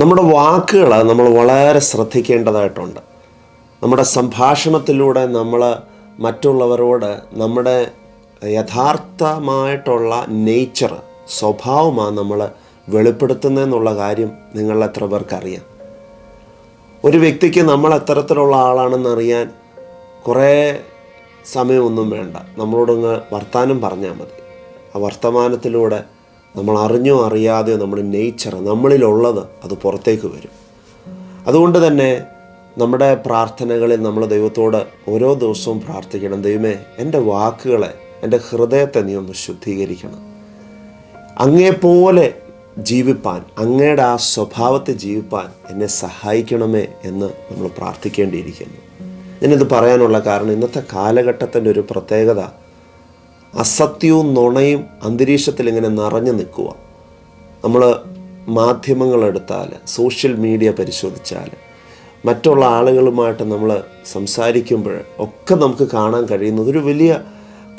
നമ്മുടെ വാക്കുകൾ നമ്മൾ വളരെ ശ്രദ്ധിക്കേണ്ടതായിട്ടുണ്ട്. നമ്മുടെ സംഭാഷണത്തിലൂടെ നമ്മൾ മറ്റുള്ളവരോട് നമ്മുടെ യഥാർത്ഥമായിട്ടുള്ള നേച്ചർ സ്വഭാവമാണ് നമ്മൾ വെളിപ്പെടുത്തുന്നതെന്നുള്ള കാര്യം നിങ്ങൾ എത്ര പേർക്കറിയാം ഒരു വ്യക്തിക്ക് നമ്മൾ എത്തരത്തിലുള്ള ആളാണെന്ന് അറിയാൻ കുറേ സമയമൊന്നും വേണ്ട. നമ്മളോടൊന്ന് വർത്തമാനം പറഞ്ഞാൽ മതി. ആ വർത്തമാനത്തിലൂടെ നമ്മൾ അറിഞ്ഞോ അറിയാതെയോ നമ്മുടെ നേച്ചർ നമ്മളിലുള്ളത് അത് പുറത്തേക്ക് വരും. അതുകൊണ്ട് തന്നെ നമ്മുടെ പ്രാർത്ഥനകളിൽ നമ്മൾ ദൈവത്തോട് ഓരോ ദിവസവും പ്രാർത്ഥിക്കണം. ദൈവമേ എന്റെ വാക്കുകളെ എന്റെ ഹൃദയത്തെ നീ ഒന്ന് ശുദ്ധീകരിക്കണം. അങ്ങേപ്പോലെ ജീവിപ്പാൻ അങ്ങയുടെ ആ സ്വഭാവത്തെ ജീവിപ്പാൻ എന്നെ സഹായിക്കണമേ എന്ന് നമ്മൾ പ്രാർത്ഥിക്കേണ്ടിയിരിക്കുന്നു. ഞാനിത് പറയാനുള്ള കാരണം ഇന്നത്തെ കാലഘട്ടത്തിന്റെ ഒരു പ്രത്യേകത അസത്യവും നുണയും അന്തരീക്ഷത്തിൽ ഇങ്ങനെ നിറഞ്ഞു നിൽക്കുക. നമ്മൾ മാധ്യമങ്ങളെടുത്താൽ സോഷ്യൽ മീഡിയ പരിശോധിച്ചാൽ മറ്റുള്ള ആളുകളുമായിട്ട് നമ്മൾ സംസാരിക്കുമ്പോൾ ഒക്കെ നമുക്ക് കാണാൻ കഴിയുന്നത് ഒരു വലിയ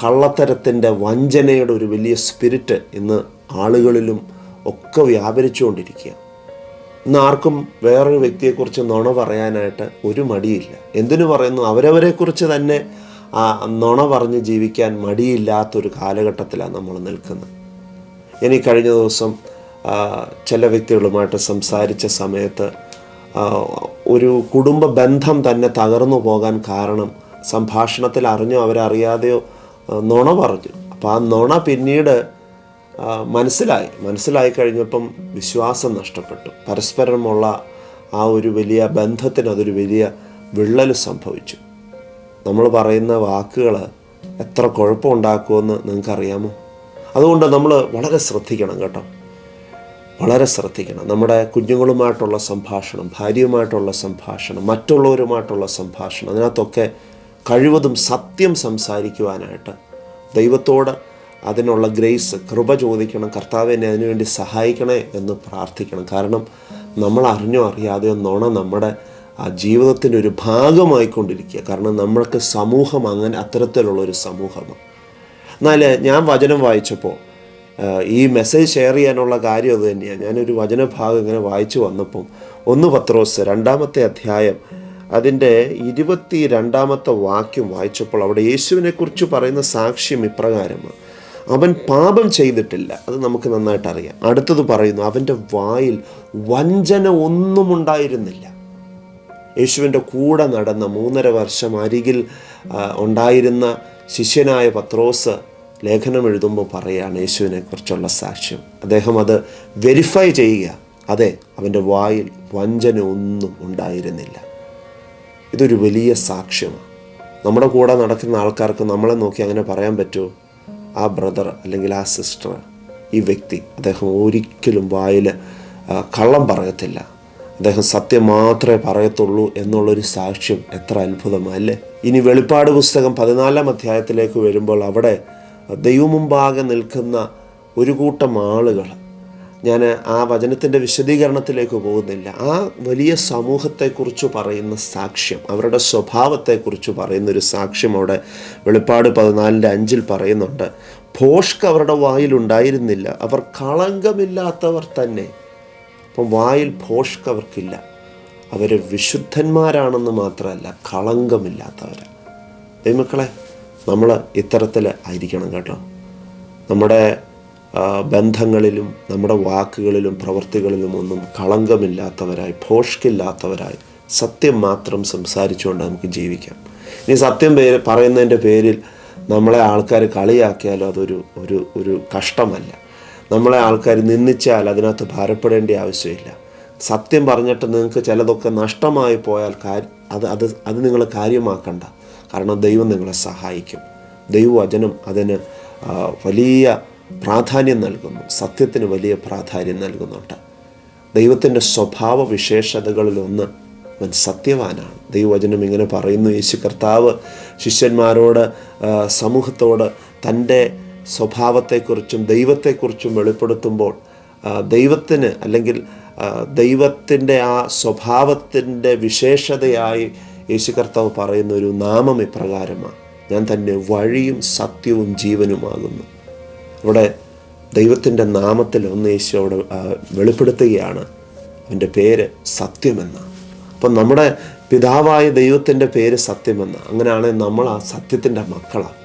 കള്ളത്തരത്തിന്റെ വഞ്ചനയുടെ ഒരു വലിയ സ്പിരിറ്റ് ഇന്ന് ആളുകളിലും ഒക്കെ വ്യാപരിച്ചുകൊണ്ടിരിക്കുക ഇന്ന് ആർക്കും വേറൊരു വ്യക്തിയെക്കുറിച്ച് നുണ പറയാനായിട്ട് ഒരു മടിയില്ല. എന്തിനു പറയുന്നു? അവരവരെക്കുറിച്ച് തന്നെ ആ നുണ പറഞ്ഞ് ജീവിക്കാൻ മടിയില്ലാത്തൊരു കാലഘട്ടത്തിലാണ് നമ്മൾ നിൽക്കുന്നത്. ഈ കഴിഞ്ഞ ദിവസം ചില വ്യക്തികളുമായിട്ട് സംസാരിച്ച സമയത്ത് ഒരു കുടുംബ ബന്ധം തന്നെ തകർന്നു പോകാൻ കാരണം സംഭാഷണത്തിൽ അറിഞ്ഞോ അവരറിയാതെയോ നുണ പറഞ്ഞു. അപ്പോൾ ആ നുണ പിന്നീട് മനസ്സിലായി. മനസ്സിലായി കഴിഞ്ഞപ്പം വിശ്വാസം നഷ്ടപ്പെട്ടു. പരസ്പരമുള്ള ആ ഒരു വലിയ ബന്ധത്തിന് അതൊരു വലിയ വിള്ളൽ സംഭവിച്ചു. നമ്മൾ പറയുന്ന വാക്കുകൾ എത്ര കുഴപ്പമുണ്ടാക്കുമെന്ന് നിങ്ങൾക്കറിയാമോ? അതുകൊണ്ട് നമ്മൾ വളരെ ശ്രദ്ധിക്കണം കേട്ടോ. വളരെ ശ്രദ്ധിക്കണം. നമ്മുടെ കുഞ്ഞുങ്ങളുമായിട്ടുള്ള സംഭാഷണം ഭാര്യയുമായിട്ടുള്ള സംഭാഷണം മറ്റുള്ളവരുമായിട്ടുള്ള സംഭാഷണം അതിനകത്തൊക്കെ കഴിവതും സത്യം സംസാരിക്കുവാനായിട്ട് ദൈവത്തോട് അതിനുള്ള ഗ്രേസ് കൃപ ചോദിക്കണം കർത്താവ് എന്നെ അതിനുവേണ്ടി സഹായിക്കണേ എന്ന് പ്രാർത്ഥിക്കണം. കാരണം നമ്മൾ അറിഞ്ഞോ അറിയാതെയോ നുണ നമ്മുടെ ആ ജീവിതത്തിന്റെ ഒരു ഭാഗമായിക്കൊണ്ടിരിക്കുക. കാരണം നമ്മൾക്ക് സമൂഹം അങ്ങനെ അത്തരത്തിലുള്ള ഒരു സമൂഹമാണ്. എന്നാൽ ഞാൻ വചനം വായിച്ചപ്പോൾ ഈ മെസ്സേജ് ഷെയർ ചെയ്യാനുള്ള കാര്യം അത് തന്നെയാണ്. ഞാനൊരു വചനഭാഗം ഇങ്ങനെ വായിച്ചു വന്നപ്പം ഒന്ന് പത്രോസ് രണ്ടാമത്തെ അധ്യായം അതിന്റെ ഇരുപത്തി രണ്ടാമത്തെ വാക്യം വായിച്ചപ്പോൾ അവിടെ യേശുവിനെക്കുറിച്ച് പറയുന്ന സാക്ഷ്യം ഇപ്രകാരമാണ്. അവൻ പാപം ചെയ്തിട്ടില്ല. അത് നമുക്ക് നന്നായിട്ട് അറിയാം അടുത്തത് പറയുന്നു അവന്റെ വായിൽ വഞ്ചന ഒന്നും ഉണ്ടായിരുന്നില്ല. യേശുവിന്റെ കൂടെ നടന്ന മൂന്നര വർഷം അരികിൽ ഉണ്ടായിരുന്ന ശിഷ്യനായ പത്രോസ് ലേഖനം എഴുതുമ്പോൾ പറയുകയാണ് യേശുവിനെ കുറിച്ചുള്ള സാക്ഷ്യം. അദ്ദേഹം അത് വെരിഫൈ ചെയ്യുക. അതെ അവന്റെ വായിൽ വഞ്ചന ഒന്നും ഉണ്ടായിരുന്നില്ല. ഇതൊരു വലിയ സാക്ഷ്യമാണ് നമ്മുടെ കൂടെ നടക്കുന്ന ആൾക്കാർക്ക് നമ്മളെ നോക്കി അങ്ങനെ പറയാൻ പറ്റുമോ? ആ ബ്രദർ അല്ലെങ്കിൽ ആ സിസ്റ്റർ ഈ വ്യക്തി അദ്ദേഹം ഒരിക്കലും വായിൽ കള്ളം പറയത്തില്ല. അദ്ദേഹം സത്യം മാത്രമേ പറയത്തുള്ളൂ എന്നുള്ളൊരു സാക്ഷ്യം എത്ര അത്ഭുതമല്ലേ ഇനി വെളിപ്പാട് പുസ്തകം പതിനാലാം അധ്യായത്തിലേക്ക് വരുമ്പോൾ അവിടെ ദൈവമുമ്പാകെ നിൽക്കുന്ന ഒരു കൂട്ടം ആളുകൾ ഞാൻ ആ വചനത്തിന്റെ വിശദീകരണത്തിലേക്ക് പോകുന്നില്ല ആ വലിയ സമൂഹത്തെക്കുറിച്ച് പറയുന്ന സാക്ഷ്യം അവരുടെ സ്വഭാവത്തെക്കുറിച്ച് പറയുന്ന ഒരു സാക്ഷ്യം അവിടെ വെളിപ്പാട് പതിനാലിന്റെ അഞ്ചിൽ പറയുന്നുണ്ട്. ഭോഷ്ക് അവരുടെ വായിലുണ്ടായിരുന്നില്ല അവർ കളങ്കമില്ലാത്തവർ തന്നെ. അപ്പം വായിൽ ഭോഷ്ക്ക് അവർക്കില്ല അവർ വിശുദ്ധന്മാരാണെന്ന് മാത്രമല്ല കളങ്കമില്ലാത്തവരാണ് ദൈവമക്കളെ നമ്മൾ ഇത്തരത്തിൽ ആയിരിക്കണം കേട്ടോ. നമ്മുടെ ബന്ധങ്ങളിലും നമ്മുടെ വാക്കുകളിലും പ്രവൃത്തികളിലും ഒന്നും കളങ്കമില്ലാത്തവരായി ഭോഷ്കില്ലാത്തവരായി സത്യം മാത്രം സംസാരിച്ചുകൊണ്ട് നമുക്ക് ജീവിക്കാം. ഇനി സത്യം പേര് പറയുന്നതിന്റെ പേരിൽ നമ്മളെ ആൾക്കാർ കളിയാക്കിയാലും അതൊരു ഒരു ഒരു കഷ്ടമല്ല. നമ്മളെ ആൾക്കാർ നിന്ദിച്ചാൽ അതിനകത്ത് ഭാരപ്പെടേണ്ട ആവശ്യമില്ല. സത്യം പറഞ്ഞിട്ട് നിങ്ങൾക്ക് ചിലതൊക്കെ നഷ്ടമായി പോയാൽ അത് അത് അത് നിങ്ങൾ കാര്യമാക്കണ്ട. കാരണം ദൈവം നിങ്ങളെ സഹായിക്കും. ദൈവവചനം അതിന് വലിയ പ്രാധാന്യം നൽകുന്നു. സത്യത്തിന് വലിയ പ്രാധാന്യം നൽകുന്നുണ്ട്. ദൈവത്തിന്റെ സ്വഭാവ വിശേഷതകളിലൊന്ന് അവൻ സത്യവാനാണ്. ദൈവവചനം ഇങ്ങനെ പറയുന്നു. യേശു കർത്താവ് ശിഷ്യന്മാരോട് സമൂഹത്തോട് തന്റെ സ്വഭാവത്തെക്കുറിച്ചും ദൈവത്തെക്കുറിച്ചും വെളിപ്പെടുത്തുമ്പോൾ ദൈവത്തിന് അല്ലെങ്കിൽ ദൈവത്തിന്റെ ആ സ്വഭാവത്തിന്റെ വിശേഷതയായി യേശു കർത്താവ് പറയുന്ന ഒരു നാമം ഇപ്രകാരമാണ്. ഞാൻ തന്നെ വഴിയും സത്യവും ജീവനുമാകുന്നു. ഇവിടെ ദൈവത്തിന്റെ നാമത്തിൽ ഒന്ന് യേശു അവിടെ വെളിപ്പെടുത്തുകയാണ്. അവന്റെ പേര് സത്യമെന്ന അപ്പം നമ്മുടെ പിതാവായ ദൈവത്തിന്റെ പേര് സത്യമെന്ന അങ്ങനെയാണെങ്കിൽ നമ്മൾ ആ സത്യത്തിന്റെ മക്കളാണ്.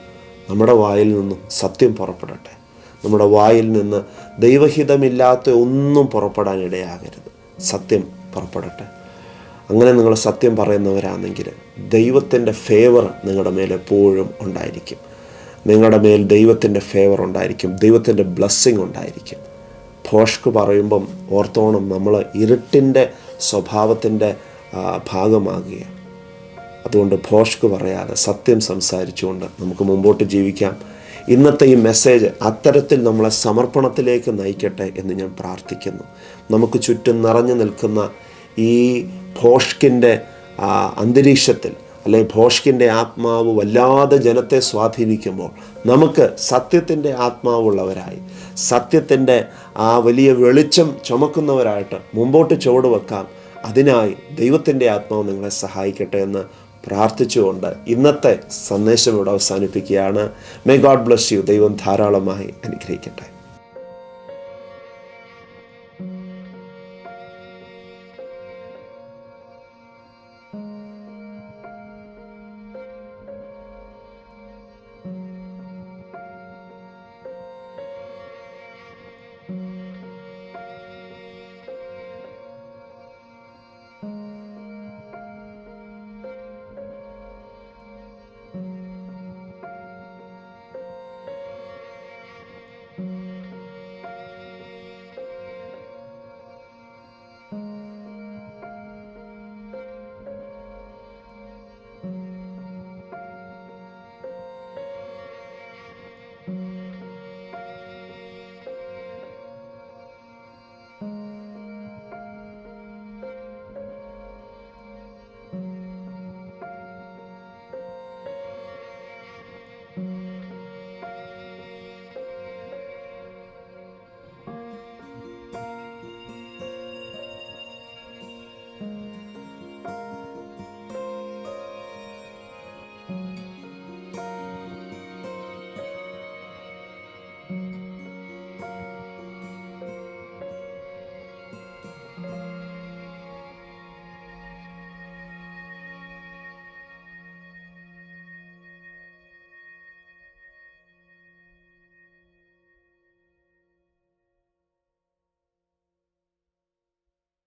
നമ്മുടെ വായിൽ നിന്നും സത്യം പുറപ്പെടട്ടെ. നമ്മുടെ വായിൽ നിന്ന് ദൈവഹിതമില്ലാത്ത ഒന്നും പുറപ്പെടാൻ ഇടയാകരുത് സത്യം പുറപ്പെടട്ടെ. അങ്ങനെ നിങ്ങൾ സത്യം പറയുന്നവരാണെങ്കിൽ ദൈവത്തിന്റെ ഫേവർ നിങ്ങളുടെ മേൽ എപ്പോഴും ഉണ്ടായിരിക്കും. നിങ്ങളുടെ മേൽ ദൈവത്തിന്റെ ഫേവർ ഉണ്ടായിരിക്കും. ദൈവത്തിന്റെ ബ്ലെസ്സിങ് ഉണ്ടായിരിക്കും. ഭോഷ്ക്ക് പറയുമ്പം ഓർത്തോണം നമ്മൾ ഇരുട്ടിന്റെ സ്വഭാവത്തിന്റെ ഭാഗമാകുകയാണ്. അതുകൊണ്ട് ഭോഷ്ക്ക് പറയാതെ സത്യം സംസാരിച്ചുകൊണ്ട് നമുക്ക് മുമ്പോട്ട് ജീവിക്കാം. ഇന്നത്തെ ഈ മെസ്സേജ് അത്തരത്തിൽ നമ്മളെ സമർപ്പണത്തിലേക്ക് നയിക്കട്ടെ എന്ന് ഞാൻ പ്രാർത്ഥിക്കുന്നു. നമുക്ക് ചുറ്റും നിറഞ്ഞു നിൽക്കുന്ന ഈ ഭോഷ്കിന്റെ അന്തരീക്ഷത്തിൽ അല്ലെ ഭോഷ്കിന്റെ ആത്മാവ് വല്ലാതെ ജനത്തെ സ്വാധീനിക്കുമ്പോൾ നമുക്ക് സത്യത്തിന്റെ ആത്മാവുള്ളവരായി സത്യത്തിന്റെ ആ വലിയ വെളിച്ചം ചുമക്കുന്നവരായിട്ട് മുമ്പോട്ട് ചുവട് വെക്കാം. അതിനായി ദൈവത്തിന്റെ ആത്മാവ് നിങ്ങളെ സഹായിക്കട്ടെ എന്ന് പ്രാർത്ഥിച്ചുകൊണ്ട് ഇന്നത്തെ സന്ദേശം ഇവിടെ അവസാനിപ്പിക്കുകയാണ്. മേ ഗോഡ് ബ്ലസ് യു ദൈവം ധാരാളമായി അനുഗ്രഹിക്കട്ടെ.